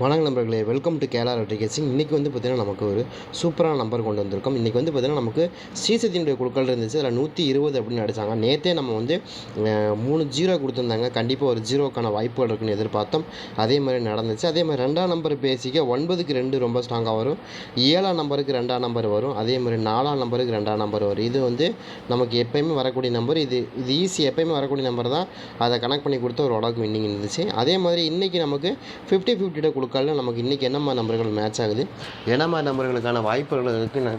வணக்கம் நண்பர்களே. Welcome to கேலா ரெட்டிகேசிங் இன்றைக்கி வந்து பார்த்திங்கன்னா நமக்கு ஒரு சூப்பரான நம்பர் கொண்டு வந்திருக்கோம். இன்றைக்கி வந்து பார்த்திங்கன்னா நமக்கு ஸ்ரீசக்தியினுடைய குழுக்கள் இருந்துச்சு. அதில் நூற்றி இருபது அப்படின்னு அடித்தாங்க நேற்றே நம்ம வந்து மூணு ஜீரோ கொடுத்துருந்தாங்க. கண்டிப்பாக ஒரு ஜீரோக்கான வாய்ப்புகள் இருக்குன்னு எதிர்பார்த்தோம். அதே மாதிரி நடந்துச்சு. அதே மாதிரி ரெண்டாம் நம்பர் பேசிக்க ஒன்பதுக்கு ரெண்டு ரொம்ப ஸ்ட்ராங்காக வரும். ஏழாம் நம்பருக்கு ரெண்டாம் நம்பர் வரும். அதே மாதிரி நாலாம் நம்பருக்கு ரெண்டாம் நம்பர் வரும். இது வந்து நமக்கு எப்பயுமே வரக்கூடிய நம்பர். இது இது ஈஸி எப்பயுமே வரக்கூடிய நம்பர் தான். அதை கனெக்ட் பண்ணி கொடுத்த ஒரு அளவுக்கு வின்னிங் இருந்துச்சு. அதே மாதிரி இன்றைக்கி நமக்கு ஃபிஃப்டி ஃபிஃப்டியோட கொடுக்கல நமக்கு இன்றைக்கி என்னம்மா நம்பர்கள் மேட்ச் ஆகுது? என்னம்மா நம்பர்களுக்கான வாய்ப்புகள் இருக்குன்னு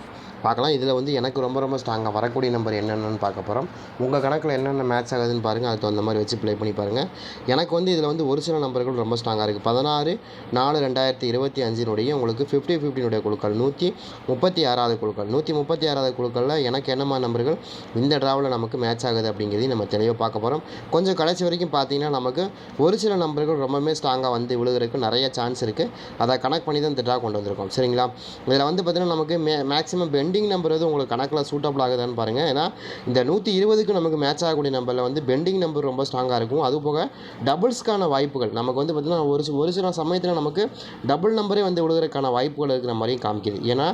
பார்க்கலாம். இதில் வந்து எனக்கு ரொம்ப ரொம்ப ஸ்ட்ராங்காக வரக்கூடிய நம்பர் என்னென்னு பார்க்க போகிறோம் உங்கள் கணக்கில் என்னென்ன மேட்ச் ஆகுதுன்னு பாருங்கள் அதுக்கு தகுந்த மாதிரி வச்சு ப்ளே பண்ணி பாருங்கள் எனக்கு வந்து இதில் வந்து ஒரு சில நம்பர்கள் ரொம்ப ஸ்ட்ராங்காக இருக்குது பதினாறு நாலு ரெண்டாயிரத்தி இருபத்தி அஞ்சினுடைய உங்களுக்கு ஃபிஃப்டி ஃபிஃப்டினுடைய குழுக்கள். நூற்றி முப்பத்தி ஆறாவது குழுக்கள். நூற்றி முப்பத்தி ஆறாவது குழுக்களில் எனக்கு என்னமா நம்பர்கள் இந்த ட்ராவில் நமக்கு மேட்ச் ஆகுது அப்படிங்கிறதையும் நம்ம தெளிவாக பார்க்க போகிறோம் கொஞ்சம் கடைசி வரைக்கும் பார்த்தீங்கன்னா நமக்கு ஒரு சில நம்பர்கள் ரொம்பவுமே ஸ்ட்ராங்காக வந்து விழுகிறதுக்கு நிறைய சான்ஸ் இருக்குது அதை கனெக்ட் பண்ணி தான் இந்த ட்ரா கொண்டு வந்திருக்கோம். சரிங்களா? இதில் வந்து பார்த்தீங்கன்னா நமக்கு மே மேக்ஸிமம் பெண்டிங் நம்பர் வந்து உங்களுக்கு கணக்கில் சூட்டபிள் ஆகுதான்னு பாருங்கள் ஏன்னா இந்த நூற்றி இருபதுக்கு நமக்கு மேட்ச் ஆகக்கூடிய நம்பரில் வந்து பெண்டிங் நம்பர் ரொம்ப ஸ்ட்ராங்காக இருக்கும். அது போக டபுள்ஸ்க்கான வாய்ப்புகள். நமக்கு வந்து பார்த்திங்கன்னா ஒரு ஒரு சில சமயத்தில் நமக்கு டபுள் நம்பரே வந்து விழுகிறதுக்கான வாய்ப்புகள் இருக்கிற மாதிரியும் காமிக்குது. ஏன்னா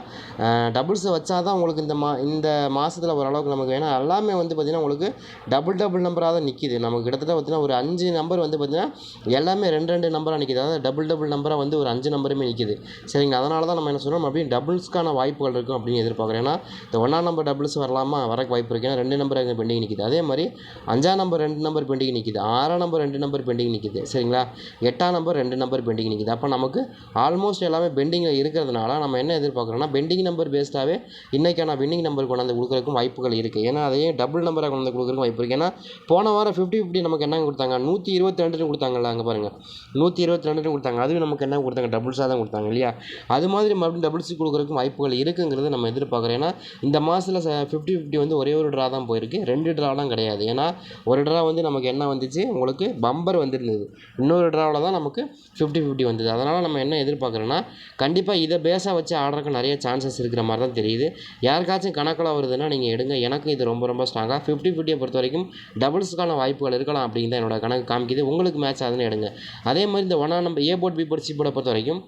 டபுள்ஸை வச்சா தான் உங்களுக்கு இந்த மா இந்த மாதத்தில் ஓரளவுக்கு நமக்கு ஏன்னா எல்லாமே வந்து பார்த்திங்கன்னா உங்களுக்கு டபுள் டபுள் நம்பராக தான் நிற்கிது நமக்கு கிட்டத்தட்ட பார்த்திங்கன்னா ஒரு அஞ்சு நம்பர் வந்து பார்த்திங்கன்னா எல்லாமே ரெண்டு ரெண்டு நம்பராக நிற்கிது அதாவது டபுள் டபுள் நம்பராக வந்து ஒரு அஞ்சு நம்பருமே நிற்கிது சரிங்க அதனால தான் நம்ம என்ன சொல்கிறோம் அப்படியே டபுள்ஸ்க்கான வாய்ப்புகள் இருக்கும் அப்படின்னு பார்க்குறேன். ஏன்னா இந்த ஒன்றாம் நம்பர் டபுள்ஸ் வரலாமா? வரக்கு வாய்ப்பு இருக்குது ஏன்னா ரெண்டு நம்பர் அங்கே பெண்டிங் நிற்கிது அதே மாதிரி அஞ்சாம் நம்பர் ரெண்டு நம்பர் பெண்டிங் நிற்கிது ஆறாம் நம்பர் ரெண்டு நம்பர் பெண்டிங் நிற்கிது சரிங்களா? எட்டாம் நம்பர் ரெண்டு நம்பர் பெண்டிங் நிற்கிது அப்போ நமக்கு ஆல்மோஸ்ட் எல்லாமே பெண்டிங்கில் இருக்கிறதுனால நம்ம என்ன எதிர்பார்க்குறோம்னா பெண்டிங் நம்பர் பேஸ்டாகவே இன்றைக்கான வின்னிங் நம்பர் கொண்டாந்து கொடுக்குறதுக்கும் வாய்ப்புகள் இருக்குது ஏன்னா அதையும் டபுள் நம்பராக கொண்டாந்து கொடுக்குறதுக்கும் வாய்ப்பு இருக்குது ஏன்னா போன வாரம் ஃபிஃப்டி ஃபிஃப்டி நமக்கு என்ன கொடுத்தாங்க? நூற்றி இருபத்தி ரெண்டுன்னு கொடுத்தாங்கல்ல அங்கே பாருங்கள் நூற்றி இருபத்தி ரெண்டுன்னு கொடுத்தாங்க. அதுவும் நமக்கு என்ன கொடுத்தாங்க? டபுள்ஸாக தான் கொடுத்தாங்க இல்லையா? அது மாதிரி மறுபடியும் டபுள்ஸ் கொடுக்குறதுக்கும் வாய்ப்புகள் இருக்குங்கிறது நம்ம எதிர்பார்க்குறோம் ஏன்னா இந்த மாதத்தில் ஃபிஃப்டி ஃபிஃப்டி வந்து ஒரே ஒரு ட்ரா தான் போயிருக்கு. ரெண்டு ட்ராலாம் கிடையாது. ஏன்னா ஒரு ட்ரா வந்து நமக்கு என்ன வந்துச்சு? உங்களுக்கு பம்பர் வந்துருந்தது. இன்னொரு ட்ராவில் தான் நமக்கு ஃபிஃப்டி ஃபிஃப்டி வந்தது. அதனால் நம்ம என்ன எதிர்பார்க்குறோன்னா கண்டிப்பாக இதை பேஸாக வச்சு ஆடுறதுக்கு நிறைய சான்சஸ் இருக்கிற மாதிரி தான் தெரியுது. யாருக்காச்சும் கணக்கில் வருதுன்னா நீங்கள் எடுங்க. எனக்கும் இது ரொம்ப ரொம்ப ஸ்ட்ராங்காக ஃபிஃப்டி ஃபிஃப்டியை பொறுத்த வரைக்கும் டபுள்ஸ்க்கான வாய்ப்புகள் இருக்கலாம் அப்படின்னு தான் என்னோட கணக்கு காமிக்குது. உங்களுக்கு மேட்ச் ஆகுதுன்னு எடுங்க. அதே மாதிரி இந்த ஒன்றா number A board B board C போர்டை பொறுத்த வரைக்கும்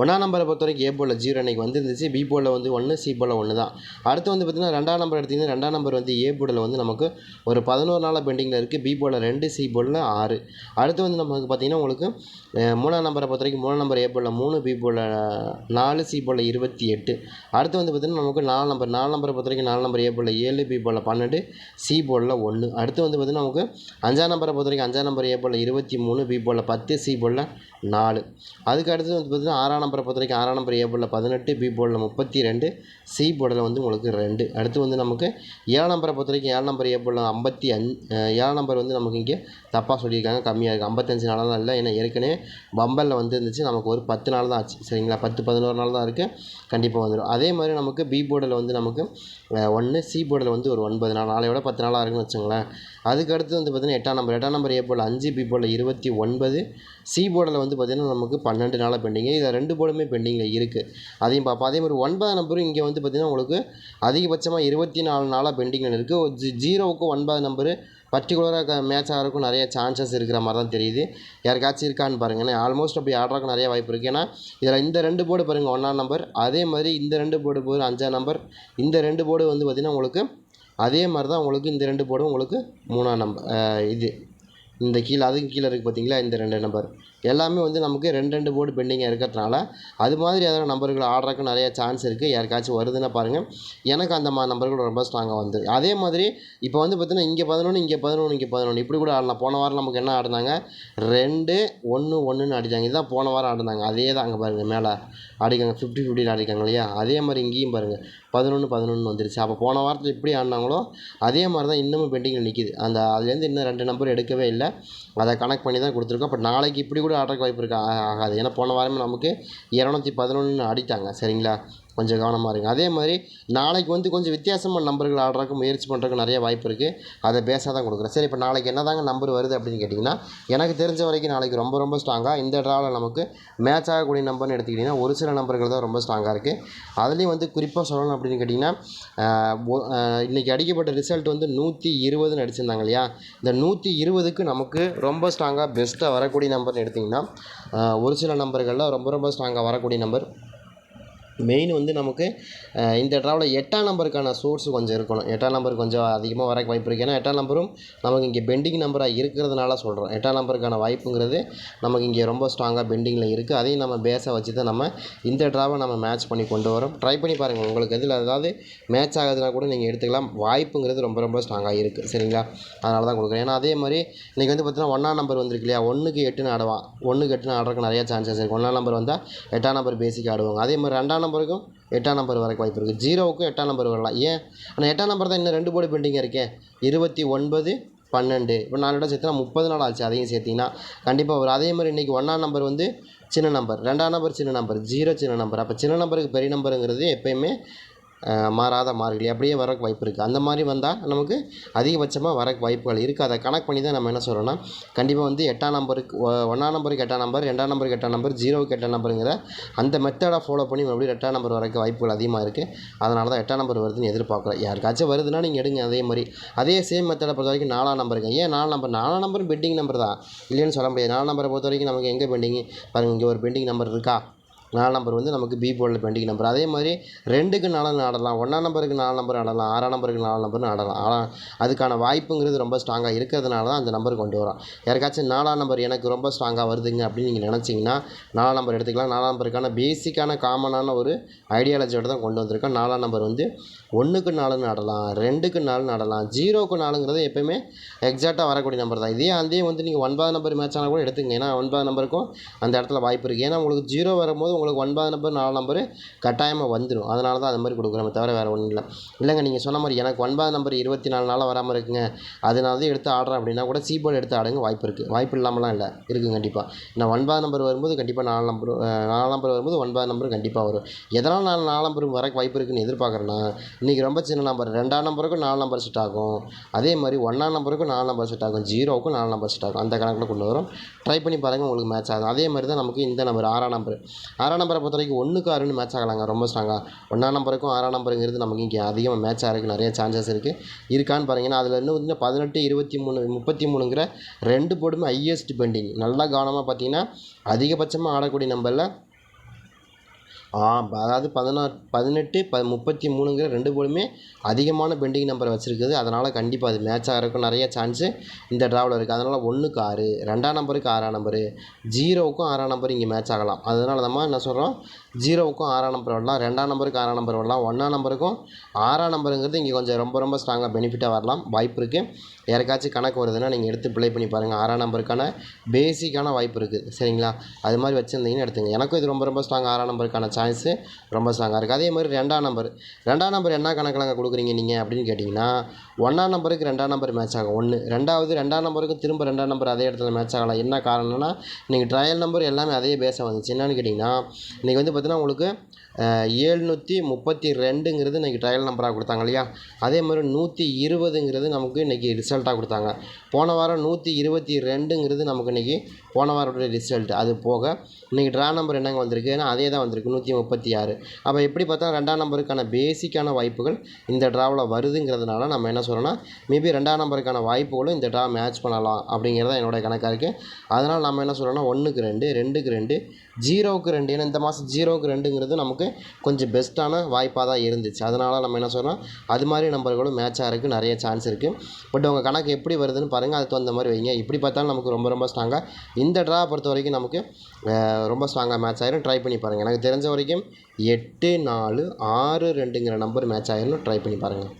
ஒன்றாம் நம்பரை பொறுத்த வரைக்கும் ஏ போர்டில் ஜீரோ அன்றைக்கி வந்துருந்துச்சு பி போலில் வந்து ஒன்று சி போர்டில் ஒன்று தான் அடுத்து வந்து பார்த்திங்கன்னா ரெண்டாம் நம்பர் எடுத்திங்கன்னா ரெண்டாம் நம்பர் வந்து ஏ போலில் வந்து நமக்கு ஒரு பதினோரு நாள் பெண்டிங்கில் இருக்குது பி போலில் ரெண்டு சி போலில் ஆறு. அடுத்து வந்து நமக்கு பார்த்திங்கன்னா உங்களுக்கு மூணாம் நம்பரை பொறுத்த வரைக்கும் மூணாம் நம்பர் ஏ போலில் மூணு பி போலில் நாலு சி போலில் இருபத்தி எட்டு. அடுத்து வந்து பார்த்திங்கன்னா நமக்கு நாலு நம்பர் நாலு நம்பரை பொறுத்த வரைக்கும் நாலு நம்பர் ஏ போலில் ஏழு பி போலில் பன்னெண்டு சி போலில் ஒன்று அடுத்து வந்து பார்த்திங்கன்னா நமக்கு அஞ்சாம் நம்பரை பொறுத்த வரைக்கும் அஞ்சாம் நம்பர் ஏ போலில் இருபத்தி மூணு பி போலில் பத்து சி போலில் நாலு. அதுக்கு அடுத்து வந்து பார்த்திங்கன்னா ஆறாம் நம்பரை பொறுத்த வரைக்கும் ஆறாம் நம்பர் ஏ போர்டில் பதினெட்டு பி போர்டில் முப்பத்தி ரெண்டு சி போர்டில் வந்து உங்களுக்கு ரெண்டு. அடுத்து வந்து நமக்கு ஏழாம் நம்பரை பொறுத்த வரைக்கும் ஏழாம் நம்பர் ஏ போர்டில் ஐம்பத்தி அஞ்சு ஏழாம் நம்பர் வந்து நமக்கு இங்கே தப்பாக சொல்லியிருக்காங்க. கம்மியாக இருக்குது ஐம்பத்தஞ்சு நாளாக இல்லை. ஏன்னா ஏற்கனவே பம்பலில் வந்து இருந்துச்சு நமக்கு ஒரு பத்து நாள் தான் ஆச்சு. சரிங்களா? பத்து பதினோரு நாள் தான் இருக்குது கண்டிப்பாக வந்துடும் அதே மாதிரி நமக்கு பி போர்டில் வந்து நமக்கு ஒன்று சி போர்டில் வந்து ஒரு ஒன்பது நாள். நாளை விட பத்து நாளாக இருக்குன்னு வச்சுங்களேன் அதுக்கு அடுத்து வந்து பார்த்திங்கன்னா எட்டாம் நம்பர். எட்டாம் நம்பர் ஏ போர்டில் அஞ்சு பி போர்டில் இருபத்தி ஒன்பது சி போர்டில் வந்து பார்த்திங்கன்னா நமக்கு பன்னெண்டு நாளாக பெண்டிங்கு. இதில் ரெண்டு போர்டுமே பெண்டிங்கில் இருக்குது அதையும் பார்ப்போம் அதே மாதிரி ஒன்பதாம் நம்பரும் இங்கே வந்து பார்த்திங்கன்னா உங்களுக்கு அதிகபட்சமாக இருபத்தி நாலு நாளாக பெண்டிங்கில் இருக்குது ஜி ஜீரோவுக்கும் ஒன்பது நம்பரு பர்டிகுலராக மேட்ச் ஆகிறதுக்கும் நிறைய சான்சஸ் இருக்கிற மாதிரி தான் தெரியுது. யாருக்காச்சும் இருக்கான்னு பாருங்கள் ஆல்மோஸ்ட் அப்படி ஆடுறதுக்கு நிறைய வாய்ப்பு இருக்குது ஏன்னா இதில் இந்த ரெண்டு போர்டு பாருங்கள் ஒன்றாம் நம்பர். அதே மாதிரி இந்த ரெண்டு போர்டு போது அஞ்சாம் நம்பர். இந்த ரெண்டு போர்டு வந்து பார்த்திங்கன்னா உங்களுக்கு அதே மாதிரி தான் உங்களுக்கு இந்த ரெண்டு போர்டும் உங்களுக்கு மூணாம் நம்பர் இது. இந்த கீழே அதுக்கு கீழே இருக்குது பார்த்தீங்களா இந்த ரெண்டு நம்பர். எல்லாமே வந்து நமக்கு ரெண்டு ரெண்டு போர்டு பெண்டிங்காக இருக்கிறதுனால அது மாதிரி ஏதாவது நம்பர்கள் ஆடுறதுக்கு நிறைய சான்ஸ் இருக்குது யாருக்காச்சும் வருதுன்னா பாருங்கள் எனக்கு அந்த மாதிரி நம்பர்கள் ரொம்ப ஸ்ட்ராங்காக வந்து. அதே மாதிரி இப்போ வந்து பார்த்தீங்கன்னா இங்கே பதினொன்று இங்கே பதினொன்று இங்கே பதினொன்று இப்படி கூட ஆடலாம். போன வாரம் நமக்கு என்ன ஆடினாங்க? ரெண்டு ஒன்று ஒன்றுன்னு ஆடிட்டாங்க. இதுதான் போன வாரம் ஆடினாங்க. அதே தான் அங்கே பாருங்கள் மேலே ஆடிக்காங்க ஃபிஃப்டி ஃபிஃப்டின்னு ஆடிக்காங்க இல்லையா? அதே மாதிரி இங்கேயும் பாருங்கள் பதினொன்று பதினொன்று வந்துருச்சு. அப்போ போன வாரத்தில் எப்படி ஆடினாங்களோ அதே மாதிரி தான் இன்னமும் பெண்டிங்கில் நிற்கிது அந்த அதுலேருந்து இன்னும் ரெண்டு நம்பர் எடுக்கவே இல்லை. அதை கனெக்ட் பண்ணி தான் கொடுத்துருக்கோம். அப்போ நாளைக்கு இப்படி கூட ஆடுறதுக்கு வாய்ப்பு இருக்கா? ஆகாது. ஏன்னா போன வாரமே நமக்கு இரநூத்தி பதினொன்று ஆடிட்டாங்க சரிங்களா? கொஞ்சம் கவனமாக இருங்க. அதே மாதிரி நாளைக்கு வந்து கொஞ்சம் வித்தியாசமான நம்பர்கள் ஆடுறதுக்கு முயற்சி பண்ணுறதுக்கு நிறைய வாய்ப்பு இருக்குது அதை பேஸாக தான் கொடுக்குறேன். சரி இப்போ நாளைக்கு என்ன தாங்க நம்பர் வருது அப்படின்னு கேட்டிங்கன்னா எனக்கு தெரிஞ்ச வரைக்கும் நாளைக்கு ரொம்ப ரொம்ப ஸ்ட்ராங்காக இந்த ட்ராவில் நமக்கு மேட்ச் ஆகக்கூடிய நம்பர்னு எடுத்துக்கிட்டிங்கன்னா ஒரு சில நம்பர்கள் தான் ரொம்ப ஸ்ட்ராங்காக இருக்குது அதுலேயும் வந்து குறிப்பாக சொல்லணும் அப்படின்னு கேட்டிங்கன்னா இன்றைக்கி அடிக்கப்பட்ட ரிசல்ட் வந்து நூற்றி இருபதுன்னு அடிச்சிருந்தாங்க இல்லையா? இந்த நூற்றி இருபதுக்கு நமக்கு ரொம்ப ஸ்ட்ராங்காக பெஸ்ட்டாக வரக்கூடிய நம்பர்னு எடுத்திங்கன்னா ஒரு சில நம்பர்களில் ரொம்ப ரொம்ப ஸ்ட்ராங்காக வரக்கூடிய நம்பர் மெயின் வந்து நமக்கு இந்த ட்ராவில் எட்டாம் நம்பருக்கான சோர்ஸ் கொஞ்சம் இருக்கணும். எட்டாம் நம்பர் கொஞ்சம் அதிகமாக வர வாய்ப்பு இருக்குது ஏன்னா எட்டாம் நம்பரும் நமக்கு இங்கே பெண்டிங் நம்பராக இருக்கிறதுனால சொல்கிறோம் எட்டாம் நம்பருக்கான வாய்ப்புங்கிறது நமக்கு இங்கே ரொம்ப ஸ்ட்ராங்காக பெண்டிங்கில் இருக்குது அதையும் நம்ம பேஸை வச்சு தான் நம்ம இந்த ட்ராவை நம்ம மேட்ச் பண்ணி கொண்டு வரோம். ட்ரை பண்ணி பாருங்கள் உங்களுக்கு இதில் அதாவது மேட்ச் ஆகுதுன்னா கூட நீங்கள் எடுத்துக்கலாம். வாய்ப்புங்கிறது ரொம்ப ரொம்ப ஸ்ட்ராங்காக இருக்குது சரிங்களா? அதனால தான் கொடுக்குறேன். ஏன்னா அதே மாதிரி இன்றைக்கி வந்து பார்த்தீங்கன்னா ஒன்றாம் நம்பர் வந்திருக்கு இல்லையா? ஒன்றுக்கு எட்டுன்னு ஆடுவான். ஒன்றுக்கு எட்டுன்னு ஆடுறதுக்கு நிறைய சான்சஸ் இருக்குது ஒன்றாம் நம்பர் வந்தால் எட்டாம் நம்பர் பேசிக்காக ஆடுவாங்க. அதே மாதிரி ரெண்டாம் நம்பருக்கும் எட்டாம் நம்பர் வரைக்கும் வாய்ப்பு இருக்குது ஜீரோவுக்கும் எட்டாம் நம்பர் வரலாம். ஏன்? ஆனால் எட்டாம் நம்பர் தான் இன்னும் ரெண்டு போர்டு பெண்டிங்காக இருக்கேன் இருபத்தி ஒன்பது பன்னெண்டு. இப்போ நாலோட சேர்த்துனா முப்பது நாள் ஆச்சு. அதையும் சேர்த்திங்கன்னா கண்டிப்பாக வரும். அதே மாதிரி இன்றைக்கி ஒன்றாம் நம்பர் வந்து சின்ன நம்பர் ரெண்டாம் நம்பர் சின்ன நம்பர் ஜீரோ சின்ன நம்பர் அப்போ சின்ன நம்பருக்கு பெரிய நம்பருங்கிறது எப்பயுமே மாறாத மார்கழி அப்படியே வரக்கு வாய்ப்பு இருக்குது அந்த மாதிரி வந்தால் நமக்கு அதிகபட்சமாக வரக்கு வாய்ப்புகள் இருக்குது. அதை கணக்கு பண்ணி தான் நம்ம என்ன சொல்கிறோன்னா கண்டிப்பாக வந்து எட்டாம் நம்பருக்கு ஒ- ஒன்றாம் நம்பருக்கு எட்டாம் நம்பர் ரெண்டாம் நம்பருக்கு எட்டாம் நம்பர் ஜீரோவுக்கு எட்டாம் நம்பருங்கிற அந்த மெத்தடை ஃபாலோ பண்ணி மறுபடியும் எட்டாம் நம்பர் வரக்கு வாய்ப்புகள் அதிகமாக இருக்குது அதனால தான் எட்டாம் நம்பர் வருதுன்னு எதிர்பார்க்குறோம் யாருக்காச்சும் வருதுன்னா நீங்கள் எடுங்க. அதே மாதிரி அதே சேம் மெத்தடை பொறுத்த வரைக்கும் நாலாம் நம்பருங்க ஏன் நாலாம் நம்பர்? நாலாம் நம்பர் பெண்டிங் நம்பர் தான். இல்லைன்னு சொல்ல முடியாது. நாலாம் நம்பரை பொறுத்த வரைக்கும் நமக்கு எங்கே பெண்டிங் பாருங்கள் இங்கே ஒரு பெண்டிங் நம்பர் இருக்கா? நாலு நம்பர் வந்து நமக்கு பி போர்டில் பெண்டிங் நம்பர் அதே மாதிரி ரெண்டுக்கு நாலு ஆடலாம். ஒன்றாம் நம்பருக்கு நாலு நம்பர் ஆடலாம். ஆறாம் நம்பருக்கு நாலு நம்பர்னு ஆடலாம். ஆனால் அதுக்கான வாய்ப்புங்கிறது ரொம்ப ஸ்ட்ராங்காக இருக்கிறதுனால தான் அந்த நம்பர் கொண்டு வரோம் யாருக்காச்சும் நாலாம் நம்பர் எனக்கு ரொம்ப ஸ்ட்ராங்காக வருதுங்க அப்படின்னு நீங்கள் நினச்சிங்கன்னா நாலாம் நம்பர் எடுத்துக்கலாம். நாலாம் நம்பருக்கான பேசிக்கான காமனான ஒரு ஐடியாலஜியோட தான் கொண்டு வந்திருக்கோம். நாலாம் நம்பர் வந்து ஒன்றுக்கு நாலுன்னு ஆடலாம். ரெண்டுக்கு நாலுன்னு ஆடலாம். ஜீரோக்கு நாலுங்கிறது எப்போயுமே எக்ஸாக்டாக வரக்கூடிய நம்பர் தான். இதே அதே வந்து நீங்கள் ஒன்பது நம்பர் மேட்ச் ஆனால் கூட எடுத்துங்க ஏன்னா ஒன்பது நம்பருக்கும் அந்த இடத்துல வாய்ப்பு இருக்குது ஏன்னா உங்களுக்கு ஜீரோ வரும்போது உங்களுக்கு ஒன்பது நம்பர் நாலு நம்பரு கட்டாயமாக வந்துடும் அதனால தான் அது மாதிரி கொடுக்குறோமே தவிர வேறு ஒன்றும் இல்லை. இல்லைங்க நீங்கள் சொன்ன மாதிரி எனக்கு ஒன்பது நம்பர் இருபத்தி நாலு நாளாக வராமல் இருக்குங்க. அதனால தான் எடுத்து ஆடுறேன் அப்படின்னா கூட சீபோர்டு எடுத்து ஆடுங்க வாய்ப்பு இருக்குது வாய்ப்பு இல்லாமலாம் இல்லை. இருக்குது கண்டிப்பாக நான் ஒன்பது நம்பர் வரும்போது கண்டிப்பாக நாலு நம்பர் நாலு நம்பர் வரும்போது ஒன்பது நம்பர் கண்டிப்பாக வரும். எதனால் நான் நாலு நம்பர் வர வாய்ப்பு இருக்குன்னு எதிர்பார்க்குறேன்னா இன்றைக்கி ரொம்ப சின்ன நம்பர் ரெண்டாம் நம்பருக்கும் நாலு நம்பர் செட் ஆகும். அதே மாதிரி ஒன்றாம் நம்பருக்கும் நாலு நம்பர் செட் ஆகும். ஜீரோவுக்கும் நாலு நம்பர் செட் ஆகும். அந்த கணக்கில் கொண்டு வரும். ட்ரை பண்ணி பாருங்கள் உங்களுக்கு மேட்ச் ஆகும். அதே மாதிரி தான் நமக்கு இந்த நம்பர் ஆறாம் நம்பர் ஆறாம் நம்பரை பொறுத்த வரைக்கும் ஒன்றுக்கு ஆறுன்னு மேட்ச் ஆகலாங்க. ரொம்ப ஸ்ட்ராங்காக ஒன்றாம் நம்பருக்கும் ஆறாம் நம்பருங்கிறது நமக்கு இங்கே அதிகமாக மேட்ச் ஆகிறதுக்கு நிறைய சான்சஸ் இருக்குது இருக்கான்னு பாருங்கன்னா அதில் இன்னும் பார்த்தீங்கன்னா பதினெட்டு இருபத்தி மூணு முப்பத்தி மூணுங்கிற ரெண்டு போர்டுமே ஹையஸ்ட் பெண்டிங் நல்லா கவனமாக பார்த்தீங்கன்னா அதிகபட்சமாக ஆடக்கூடிய நம்பரில் அதாவது பதினாறு பதினெட்டு ப முப்பத்தி மூணுங்கிற ரெண்டு போலுமே அதிகமான பெண்டிங் நம்பர் வச்சுருக்குது. அதனால் கண்டிப்பாக அது மேட்ச் ஆகிறதுக்கும் நிறைய சான்ஸு இந்த ட்ராவில் இருக்குது அதனால் ஒன்றுக்கு ஆறு ரெண்டாம் நம்பருக்கு ஆறாம் நம்பரு ஜீரோவுக்கும் ஆறாம் நம்பர் இங்கே மேட்ச் ஆகலாம். அதனால தான் என்ன சொல்கிறோம் ஜீரோவுக்கும் ஆறாம் நம்பர் வரலாம். ரெண்டாம் நம்பருக்கு ஆறாம் நம்பர் வரலாம். ஒன்றாம் நம்பருக்கும் ஆறாம் நம்பருங்கிறது இங்கே கொஞ்சம் ரொம்ப ரொம்ப ஸ்ட்ராங்காக பெனிஃபிட்டாக வரலாம். வாய்ப்பு இருக்குது யாருக்காச்சும் கணக்கு வருதுன்னா நீங்கள் எடுத்து ப்ளே பண்ணி பாருங்கள் ஆறாம் நம்பருக்கான பேசிக்கான வாய்ப்பு இருக்குது சரிங்களா? அது மாதிரி வச்சுருந்தீங்கன்னு எடுத்துங்க. எனக்கும் இது ரொம்ப ரொம்ப ஸ்ட்ராங் ஆறாம் நம்பருக்கான சான்ஸு ரொம்ப ஸ்ட்ராங்காக இருக்குது அதே மாதிரி ரெண்டாம் நம்பர் ரெண்டாம் நம்பர் என்ன கணக்கில் அங்கே கொடுக்குறீங்க நீங்கள் அப்படின்னு கேட்டிங்கன்னா ஒன்றாம் நம்பருக்கு ரெண்டாம் நம்பர் மேட்ச் ஆகும். ஒன்று ரெண்டாவது ரெண்டாம் நம்பருக்கு திரும்ப ரெண்டாம் நம்பர் அதே இடத்துல மேட்ச் ஆகலாம். என்ன காரணம்னா இன்றைக்கி ட்ரையல் நம்பர் எல்லாமே அதே பேஸாக வந்துச்சு. என்னன்னு கேட்டிங்கன்னா இன்றைக்கி வந்து பார்த்தீங்கன்னா உங்களுக்கு ஏழ்நூற்றி முப்பத்தி ரெண்டுங்கிறது இன்றைக்கி ட்ரையல் நம்பராக கொடுத்தாங்க இல்லையா? அதே மாதிரி நூற்றி இருபதுங்கிறது நமக்கு இன்றைக்கி ரிசல்ட்டாக கொடுத்தாங்க. போன வாரம் நூற்றி இருபத்தி ரெண்டுங்கிறது நமக்கு இன்றைக்கி போன வாரத்துடைய ரிசல்ட் அது போக இன்றைக்கி ட்ரா நம்பர் என்னங்க வந்திருக்கு? ஏன்னா அதே தான் வந்திருக்கு நூற்றி முப்பத்தி ஆறு. அப்போ எப்படி பார்த்தா ரெண்டாம் நம்பருக்கான பேசிக்கான வாய்ப்புகள் இந்த ட்ராவில் வருதுங்கிறதுனால நம்ம என்ன சொல்கிறோன்னா மேபி ரெண்டாம் நம்பருக்கான வாய்ப்புகளும் இந்த ட்ரா மேட்ச் பண்ணலாம் அப்படிங்கிறது என்னோட கணக்காக இருக்குது அதனால் நம்ம என்ன சொல்கிறோன்னா ஒன்றுக்கு ரெண்டு ரெண்டுக்கு ரெண்டு ஜீரோவுக்கு ரெண்டு. ஏன்னா இந்த மாதம் ஜீரோவுக்கு ரெண்டுங்கிறது நமக்கு கொஞ்சம் பெஸ்ட்டான வாய்ப்பாக தான் இருந்துச்சு. அதனால் நம்ம என்ன சொல்கிறோம் அது மாதிரி நம்பர்களும் மேட்ச் ஆகிறதுக்கு நிறைய சான்ஸ் இருக்குது பட் உங்கள் கணக்கு எப்படி வருதுன்னு பாருங்கள் அதுக்கு தகுந்த மாதிரி வைங்க. இப்படி பார்த்தாலும் நமக்கு ரொம்ப ரொம்ப ஸ்ட்ராங்காக இந்த ட்ரா பொறுத்த வரைக்கும் நமக்கு ரொம்ப ஸ்ட்ராங்காக மேட்ச் ஆயிரும். ட்ரை பண்ணி பாருங்கள் எனக்கு தெரிஞ்ச வரைக்கும் எட்டு நாலு ஆறு ரெண்டுங்கிற நம்பர் மேட்ச் ஆயிரும் ட்ரை பண்ணி பாருங்கள்